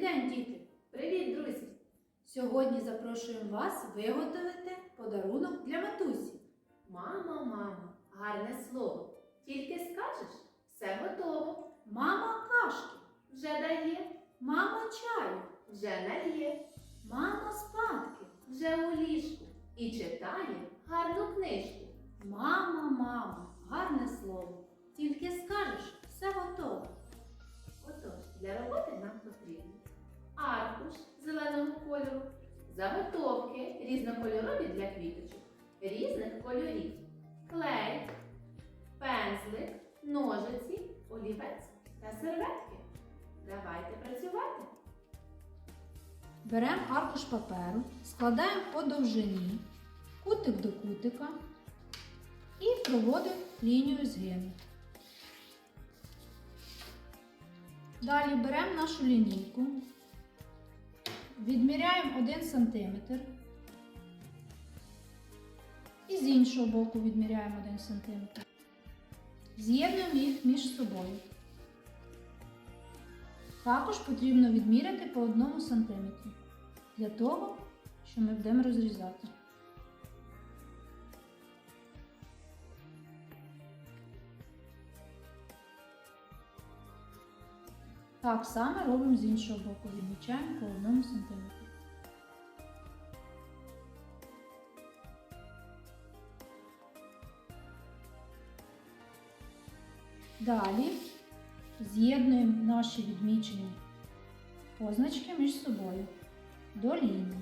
Добрий день, діти! Привіт, друзі! Сьогодні запрошуємо вас виготовити подарунок для матусі. Мамо, мамо, гарне слово. Тільки скажеш, все готово. Мама кашки, Вже дає, мама чаю, вже налє, мама спадки, вже у ліжку і читає гарну книжку. мама, мама, гарне слово. Заготовки різнокольорові для квіточок, різних кольорів, клей, пензлик, ножиці, олівець та серветки. Давайте працювати. Беремо аркуш паперу, складаємо по довжині, кутик до кутика і проводимо лінію згину. Далі беремо нашу лінійку, відміряємо 1 см і з іншого боку відміряємо 1 см. З'єднуємо їх між собою. Також потрібно відміряти по 1 см для того, що ми будемо розрізати. Так само робимо з іншого боку, відмічаємо по 1 см. Далі з'єднуємо наші відмічені позначки між собою до лінії.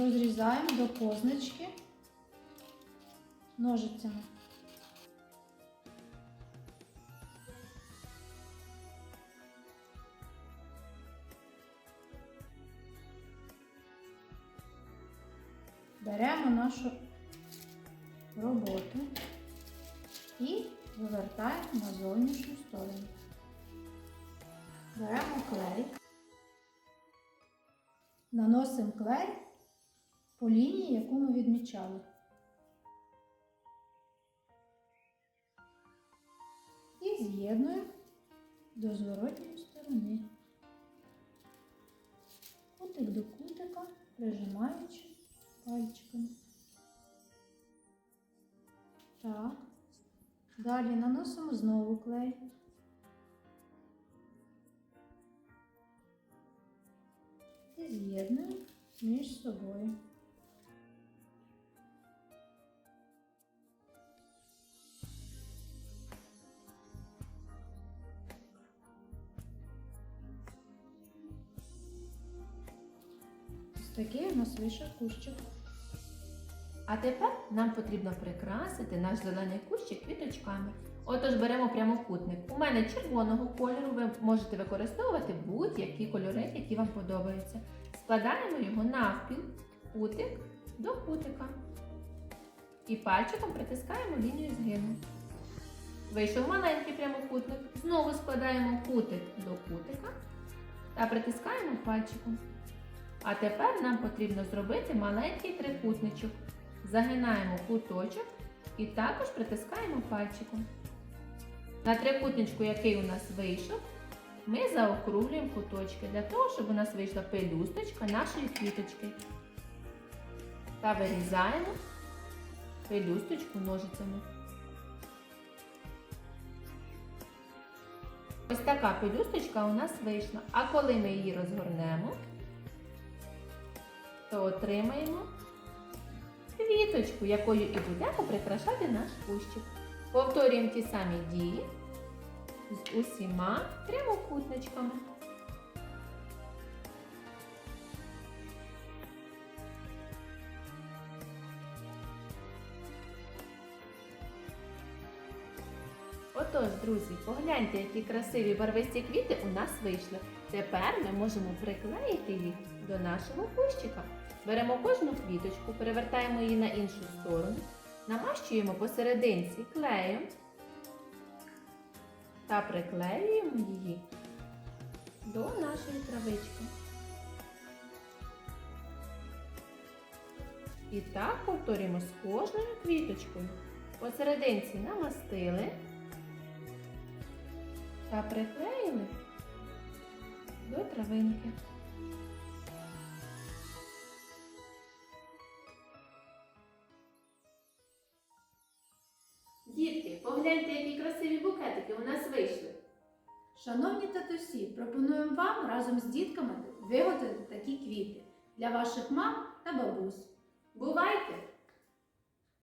Розрізаємо до позначки ножицями. Беремо нашу роботу і вивертаємо на зовнішню сторону. Беремо клей, наносимо клей по лінії, яку ми відмічали. І з'єднуємо до зворотньої сторони. Кутик до кутика, прижимаючи пальчиками. Так. Далі наносимо знову клей. І з'єднуємо між собою. Такий у кущик. А тепер нам потрібно прикрасити наш зелений кущик квіточками. Отож беремо прямокутник. У мене червоного кольору, ви можете використовувати будь-які кольори, які вам подобаються. Складаємо його навпіл, кутик до кутика. І пальчиком притискаємо лінію згину. Вийшов маленький прямокутник. Знову складаємо кутик до кутика та притискаємо пальчиком. А тепер нам потрібно зробити маленький трикутничок. Загинаємо куточок і також притискаємо пальчиком. На трикутничку, який у нас вийшов, ми заокруглюємо куточки для того, щоб у нас вийшла пелюсточка нашої квіточки. Та вирізаємо пелюсточку ножицями. Ось така пелюсточка у нас вийшла. А коли ми її розгорнемо, то отримаємо квіточку, якою і будемо прикрашати наш кущик. Повторюємо ті самі дії з усіма прямокутничками. Отож, друзі, погляньте, які красиві барвисті квіти у нас вийшли. Тепер ми можемо приклеїти їх до нашого кущика. Беремо кожну квіточку, перевертаємо її на іншу сторону, намащуємо посерединці клеєм та приклеюємо її до нашої травички. І так повторюємо з кожною квіточкою. Посерединці намастили та приклеїли до травинки. Дітки, погляньте, які красиві букетики у нас вийшли. Шановні татусі, пропонуємо вам разом з дітками виготовити такі квіти для ваших мам та бабусь. Бувайте!